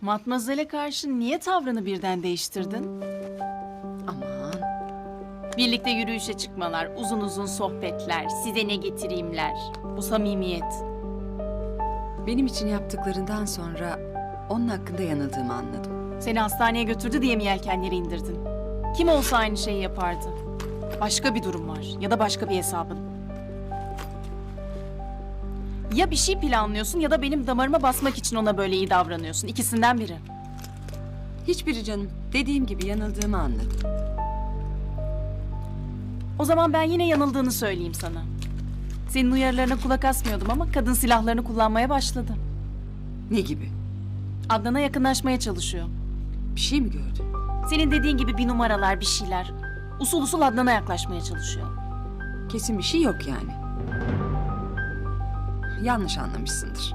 Matmazel'e karşı niye tavrını birden değiştirdin? Aman. Birlikte yürüyüşe çıkmalar, uzun uzun sohbetler, size ne getireyimler. Bu samimiyet. Benim için yaptıklarından sonra onun hakkında yanıldığımı anladım. Seni hastaneye götürdü diye mi yelkenleri indirdin? Kim olsa aynı şeyi yapardı. Başka bir durum var ya da başka bir hesabın. Ya bir şey planlıyorsun ya da benim damarıma basmak için ona böyle iyi davranıyorsun. İkisinden biri. Hiçbiri canım. Dediğim gibi yanıldığımı anladım. O zaman ben yine yanıldığını söyleyeyim sana. Senin uyarılarına kulak asmıyordum ama kadın silahlarını kullanmaya başladı. Ne gibi? Adnan'a yakınlaşmaya çalışıyor. Bir şey mi gördün? Senin dediğin gibi bir numaralar, bir şeyler. Usul usul Adnan'a yaklaşmaya çalışıyor. Kesin bir şey yok yani. Yanlış anlamışsındır.